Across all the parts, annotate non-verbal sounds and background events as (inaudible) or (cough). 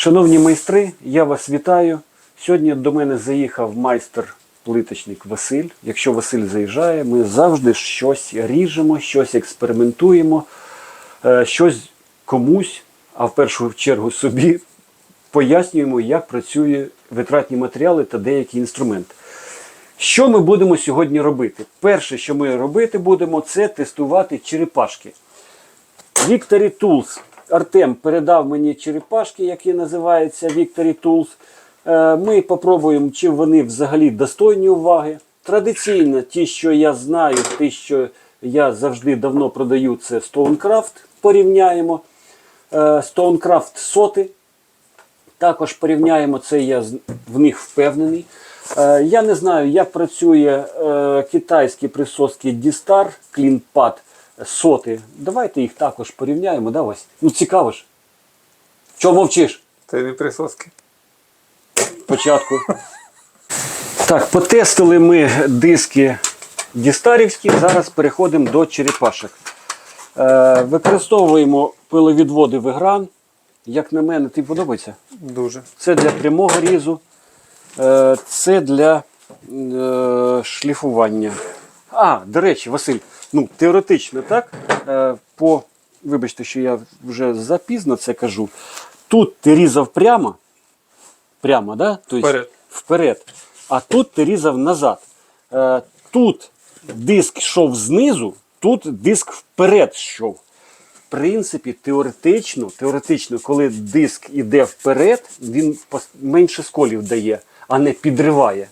Шановні майстри, я вас вітаю. Сьогодні до мене заїхав майстер плиточник Василь. Якщо Василь заїжджає, ми завжди щось ріжемо, щось експериментуємо, е, щось комусь, а в першу чергу собі, пояснюємо, як працює витратні матеріали та деякі інструменти. Що ми будемо сьогодні робити? Перше, що ми робити будемо, це тестувати черепашки. Victory Tools. Артем передав мені черепашки, які називаються Victory Tools. Е, Ми попробуємо, чи вони взагалі достойні уваги. Традиційно, ті, що я знаю, ті, що я завжди давно продаю, це Stonecraft. Порівняємо. Е, Stonecraft соти. Також порівняємо це, я в них впевнений. Е, Я не знаю, як працює китайські присоски D-Star, CleanPad соти. Давайте їх також порівняємо, да, Вась? Ну цікаво ж. Чого мовчиш? Це не присоски. Спочатку. Так, потестили ми диски дістарівські, зараз переходимо до черепашок. Е, використовуємо пиловідводи Вигран. Як на мене, тобі подобається? Дуже. Це для прямого різу, е, це для е, шліфування. А, до речі, Василь, ну теоретично, так? Е, По, вибачте, що я вже запізно це кажу. Тут ти різав прямо, прямо, да? Тобто Вперед. вперед. А тут ти різав назад. Е, Тут диск йшов знизу, тут диск вперед йшов. В принципі, теоретично, теоретично, коли диск іде вперед, він менше сколів дає, а не підриває.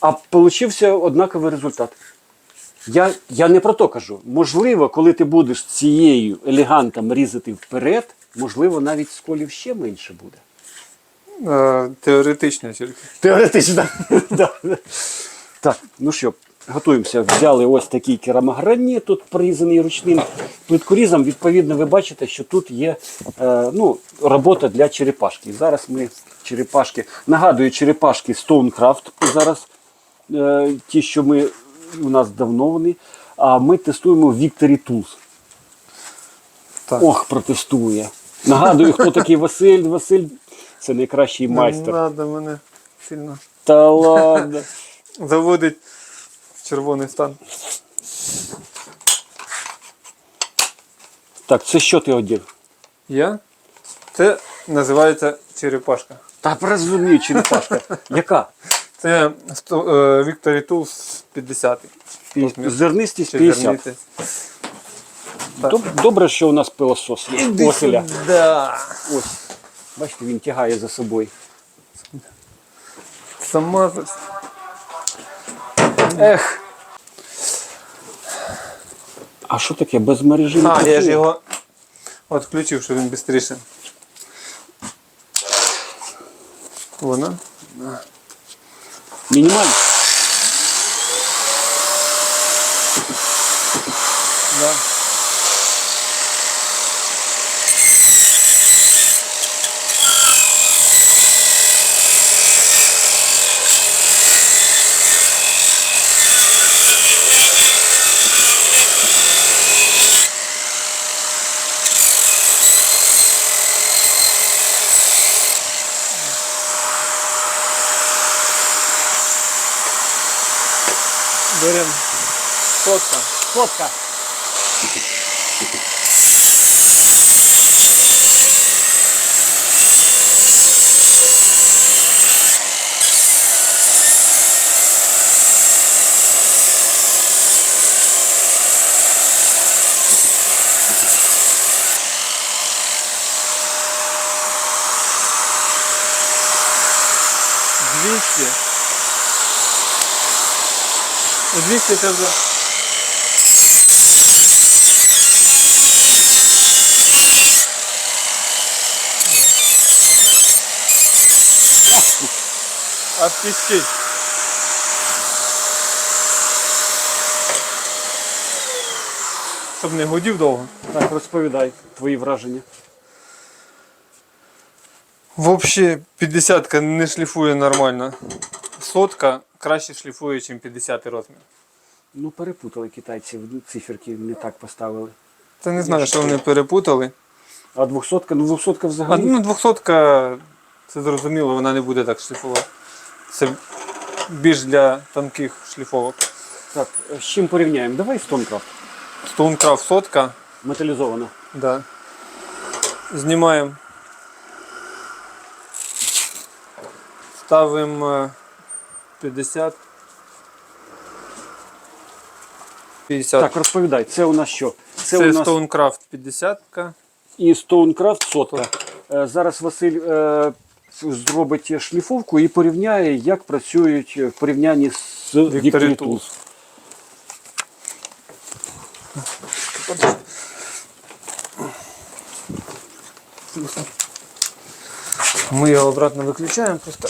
А получився однаковий результат. Я, я не про то кажу. Можливо, коли ти будеш цією елегантом різати вперед, можливо, навіть сколів ще менше буде. Е, теоретично тільки. Теоретично. (laughs) Так, ну що, готуємося. Взяли ось такий керамограніт, тут порізаний ручним плиткорізом. Відповідно, ви бачите, що тут є е, ну, робота для черепашки. Зараз ми черепашки. Нагадую, черепашки Stonecraft. Зараз е, ті, що ми у нас давно вони. А ми тестуємо Victory Tools. Так. Ох, протестує. Нагадую, хто такий Василь. Василь це найкращий Не майстер. треба мене сильно. Та ладно. (laughs) Заводить в червоний стан. Так, це що ти одів? Я? Це називається черепашка. Та розумію, черепашка. Яка? Це е, Tools 50. Пі- Зернистість Чи 50. Так. Добре, що у нас пилосос є. Василя. сюди. Ось. Бачите, він тягає за собою. Сама Ех. А що таке? Без мережі? А, я ж його відключив, щоб він швидше. Вона. Minimal. Берем сотка. Фотка. Двісті. Ну, 200 це вже. Отпустить. Щоб не гудів довго. Так, розповідай твої враження. Взагалі 50 не шліфує нормально. Сотка краще шліфує, ніж 50 розмір. Ну, перепутали китайці, циферки не так поставили. Та не знаю, що вони перепутали. А 200, ну 200 А, взагалі. ну, 200 це зрозуміло, вона не буде так шліфувати. Це більш для тонких шліфовок. Так, з чим порівняємо? Давай Stonecraft. Stonecraft сотка. Металізована. Да. Знімаємо. Ставимо е, 50. 50. Так, розповідай, це у нас що? Це, Це, у нас Stonecraft 50 ка і Stonecraft сотка. Е, Зараз Василь е, зробить шліфовку і порівняє, як працюють в порівнянні з Victory Victory Tools. Tools. Мы обратно выключаем просто.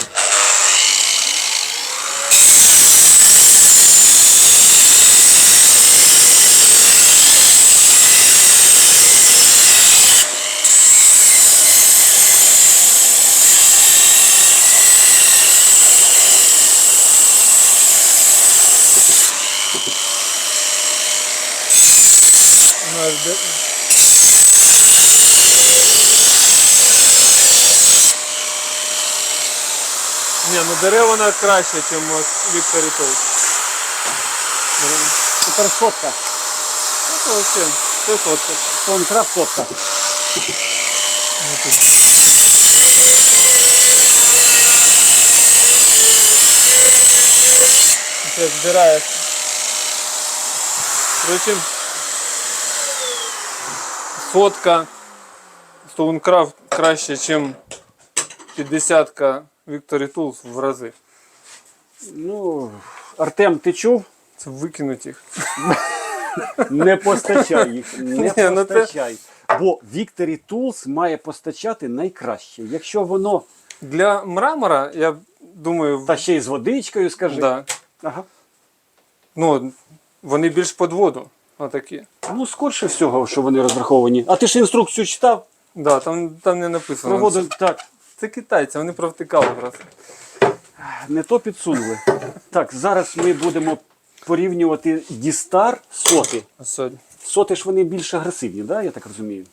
Наш де- Ні, ну дерева вона краще, ніж Вікторі Толк. Тепер сотка. Ну, це вообще, це сотка. Stonecraft сотка. Це збирає. Короче, сотка Stonecraft краще, ніж 50-ка Victory Tools в рази. Ну, Артем, ти чув? Це викинуть їх. Не постачай їх. Не ну постачай. Бо Victory Tools має постачати найкраще. Якщо воно, Для мрамора, я думаю, та ще й з водичкою, скажи. да. Ага. ну, вони більш під воду. Отакі. Ну, скорше всього, що вони розраховані. А ти ж інструкцію читав? Да, там, там не написано. Про воду так, Це китайці, вони провтикали просто. не то підсунули. Так, зараз ми будемо порівнювати Дістар соти. Сьогодні. Соти ж вони більш агресивні, да? я так розумію.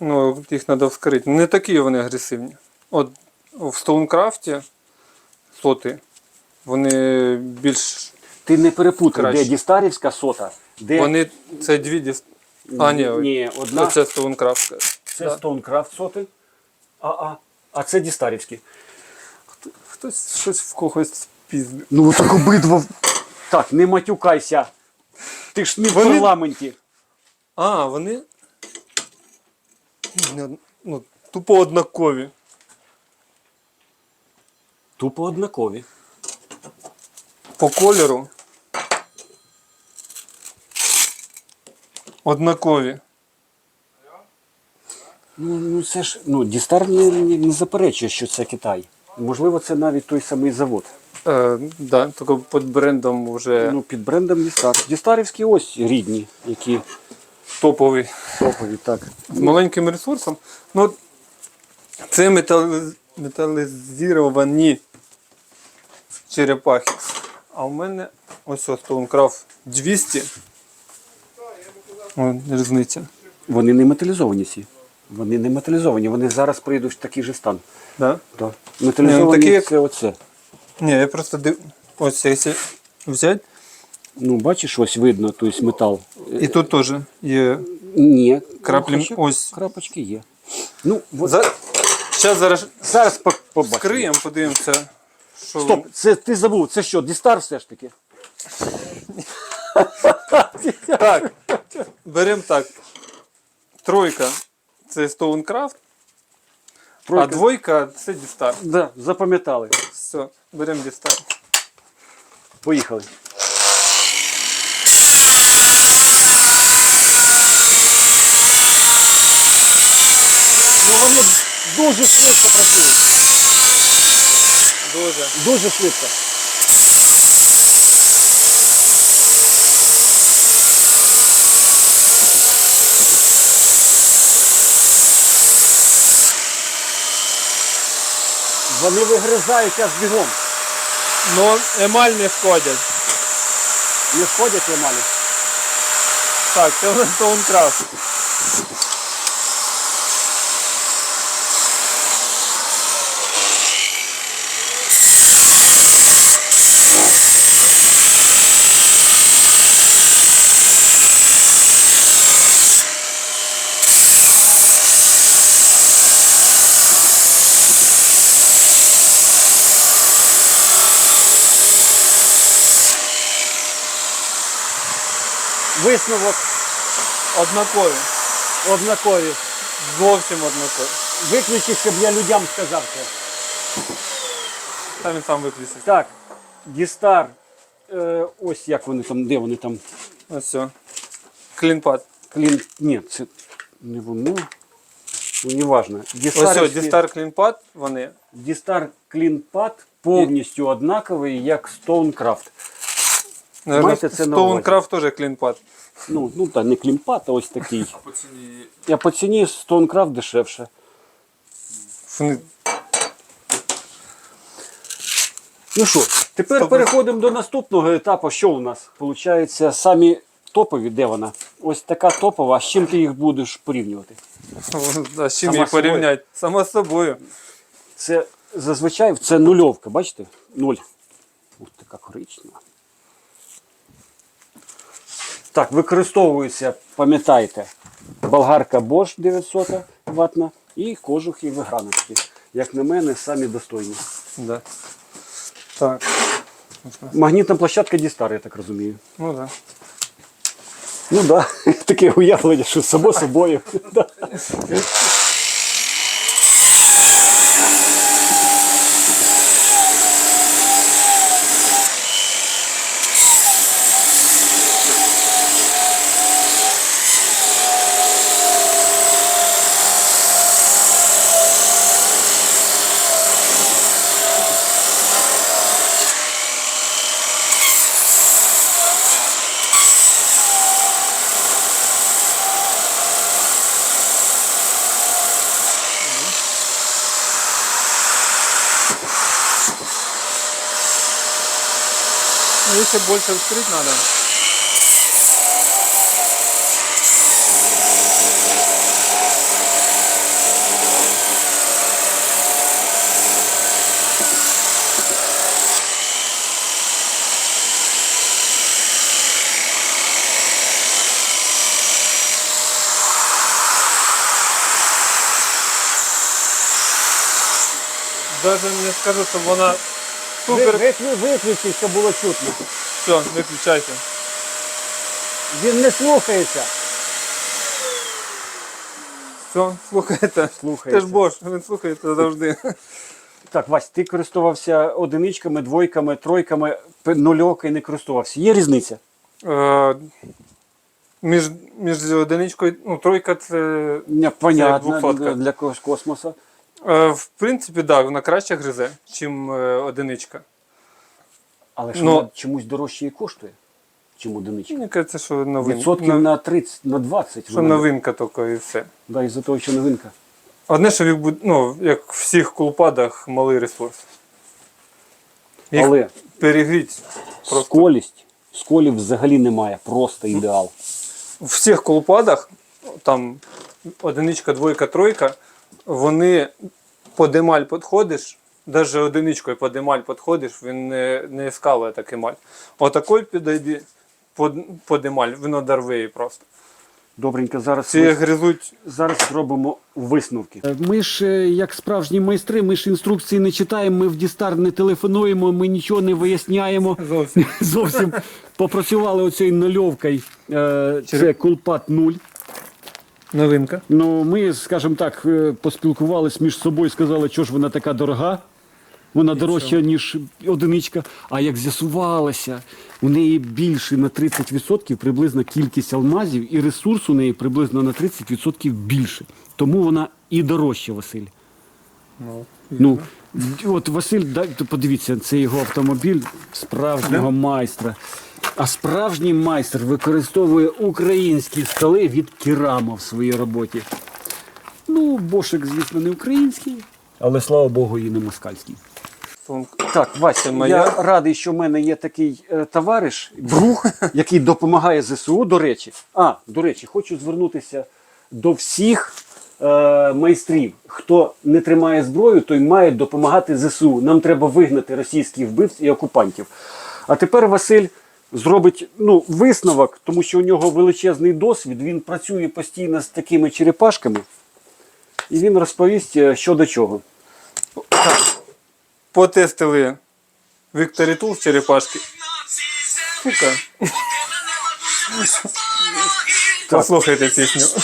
Ну, їх треба вскрити. Не такі вони агресивні. От в Стоункрафті соти, вони більш. Ти не перепутай, Краще. де Дістарівська сота, де Вони. Це дві діс... А, ні, ні одна це Стоункрафтська. це да. Stonecraft соти, а, а, а це Дістарівські. Хтось щось в когось піздив. Ну так обидва. Так, не матюкайся. Ти ж не в Вони- парламенті. А, вони. Ну, тупо однакові. Тупо однакові. По кольору. Однакові. Ну, ну це ж ну, Дістар не, не, не заперечує, що це Китай. Можливо, це навіть той самий завод. Е, да, тільки під брендом вже Ну, під брендом Дістар. Дістарівські ось рідні, які топовий. топові, так. З маленьким ресурсом. Ну, от це метали... металізовані черепахи. А у мене ось ось Stonecraft 200. О, різниця. Вони не металізовані всі. Вони не металізовані, вони зараз прийдуть в такий же стан. Да? Так. Металізовані Ні, ну, такі, як- це оце. Ні, я просто див... Ось якщо взяти. Ну, бачиш, ось видно, тобто метал. І тут теж є Ні. краплі. крапочок- Ось. Крапочки є. Ну, от, За... Зараз зараз зараз по- побачимо. вскриємо, подивимося. Що Стоп, це ти забув, це що, Дістар все ж таки? (laughs) (laughs) Так, беремо так. Тройка це Stonecraft, а Тройка. двойка це Дістар. Да, запам'ятали. Все, беремо Дістар. Поїхали. Ну вони дуже швидко працюють. Дуже. Дуже швидко. Вони вигризають аж бігом. Ну, емаль не входять. Не входять емалі. Так, це у нас висновок Однакові. однакові. Зовсім однакові. Виключи, щоб я людям сказав це. Там він сам виключився. Так, Дістар. Е, ось як вони там, де вони там. Ось все. Клінпад. Клін. Ні, це не воно. Ну, неважно. Ось все, Дістар Клінпад, вони. Дістар Клінпад повністю однаковий, як Stonecraft. Майте це на увазі. Стоункрафт теж Клінпад. Ну, ну та не Клінпад, а ось такий. По ціні А по ціні Stonecraft дешевше. Вони Ну що, тепер Стоп. переходимо до наступного етапу. Що у нас? Получається, самі топові, де вона? Ось така топова, а з чим ти їх будеш порівнювати? (laughs) А з чим Сама її собою. порівняти? Сама з собою. Це зазвичай це нульовка, бачите? Нуль. Ось така коричнева. Так, використовується, пам'ятайте, болгарка Bosch 900 ватна і кожухи виграночки. Як на мене, самі достойні. Да. Так. Магнітна площадка Дістар, я так розумію. Ну так. Ну так, да. (laughs) таке уявлення, що само собою. (laughs) Если больше вскрыть надо. Даже не скажу, що вона супер. Виклю- Виключи, щоб було чутно. Все, виключайте. Він не слухається. Все, слухайте. Слухається. Ти ж Бош, він слухається завжди. Так, Вась, ти користувався одиничками, двойками, тройками, п- нульовки не користувався. Є різниця? Е, між, між одиничкою, ну, тройка це. Не, Понятно, двохсотка. для когось космоса. Е, в принципі, так, вона краще гризе, ніж одиничка. Але що Ну- вона чомусь дорожче і коштує, чим одиничка. Мені кажеться, що новинка. Відсотків на, на 30, на 20. що вона. новинка тільки і все. Да, із-за того, що новинка. Одне, що буде, ну, як в всіх кулпадах, малий ресурс. Їх Але перегріть. Просто. сколість, сколів взагалі немає, просто ідеал. в всіх колупадах, там одиничка, двойка, тройка, вони по демаль підходиш, навіть одиничкою по демаль підходиш, він не, не скалує так емаль. Отакой підійди по, по демаль, він одорве її просто. Добренько, зараз Ці гризуть Зараз зробимо висновки. Ми ж, е, як справжні майстри, ми ж інструкції не читаємо, ми в Дістар не телефонуємо, ми нічого не виясняємо. (laughs) зовсім. Зовсім попрацювали оцією нульовкою. Е, Це Кулпат 0. Новинка. Ну, ми, скажімо так, е, поспілкувалися між собою, сказали, що ж вона така дорога. Вона дорожча, ніж одиничка. А як з'ясувалося, у неї більше на 30% приблизно кількість алмазів, і ресурс у неї приблизно на 30% більше. Тому вона і дорожча, Василь. Ну, Ну, от Василь, подивіться, це його автомобіль справжнього майстра. А справжній майстер використовує українські столи від Кірама в своїй роботі. Ну, Бошик, звісно, не український, але слава Богу, і не москальський. Так, Вася, моя? я радий, що в мене є такий е, товариш, друг, (laughs) який допомагає ЗСУ. До речі, а, до речі, хочу звернутися до всіх е, майстрів. Хто не тримає зброю, той має допомагати ЗСУ. Нам треба вигнати російських вбивць і окупантів. А тепер Василь зробить ну, висновок, тому що у нього величезний досвід. Він працює постійно з такими черепашками, і він розповість, е, що до чого. Потестили Вікторі Тул черепашки. Сука. Послухайте пісню.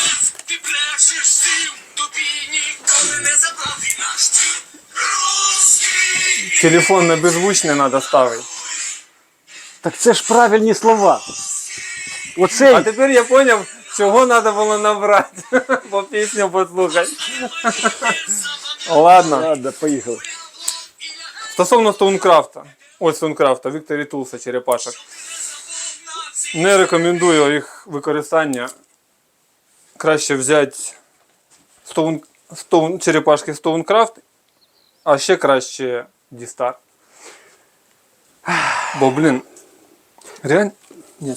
Телефон на беззвучне треба ставити. Так це ж правильні слова. Оцей А тепер я зрозумів, чого треба було набрати. (laughs) Бо пісню послухати. Ладно. Ладно, поїхали. Стосовно Стоункрафта. Ось Стоункрафта, Вікторі Тулса, черепашок. Не рекомендую їх використання. Краще взяти Stone, Stone, черепашки Стоункрафт, а ще краще Дістар. Бо, блін. Реально. Ні,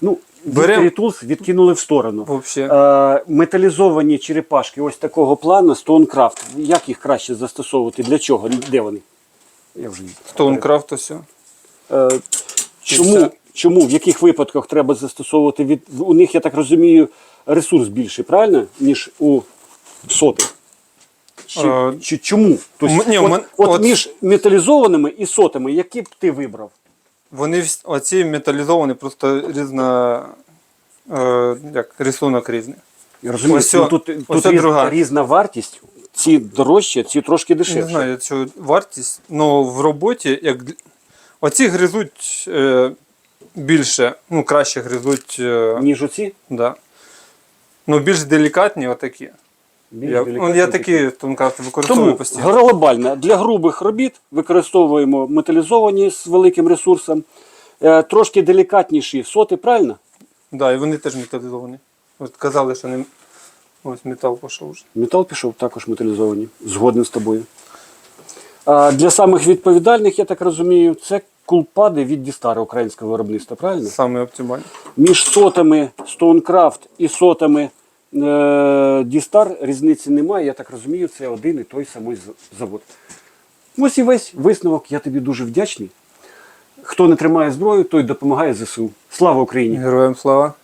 Ну, Берем- Victory Tools відкинули в сторону. Е, металізовані черепашки ось такого плану, Stonecraft. Як їх краще застосовувати? Для чого? Де вони? Я вже Стоункрафт ось. Е, чому, чому, в яких випадках треба застосовувати від. У них, я так розумію, ресурс більший, правильно? Ніж у сотих. Чи, Е, чи, чому? Тобто, м- ні, от, мен- от от- між металізованими і сотими, які б ти вибрав? Вони оці металізовані, просто різна. Е, як, рисунок різний. Я розумію, Ось ну, тут, ось тут о різ- друга. різна вартість. Ці дорожчі, ці трошки дешевші. Не знаю, що вартість, але в роботі, як оці гризуть е, більше, ну краще гризуть. Е, Ніж оці? да. Ну, більш делікатні отакі. Більш Я, ну, я такі тонкрафти використовую Тому постійно. глобально для грубих робіт використовуємо металізовані з великим ресурсом. Е, Трошки делікатніші соти, правильно? Да, і вони теж металізовані. От казали, що не. Ось метал пішов вже. Метал пішов також металізовані. Згоден з тобою. А для самих відповідальних, я так розумію, це кулпади від Дістара українського виробництва, правильно? Саме оптимальні. Між сотами Stonecraft і сотами Дістар різниці немає. Я так розумію, це один і той самий завод. Ось і весь висновок. Я тобі дуже вдячний. Хто не тримає зброю, той допомагає ЗСУ. Слава Україні! Героям слава.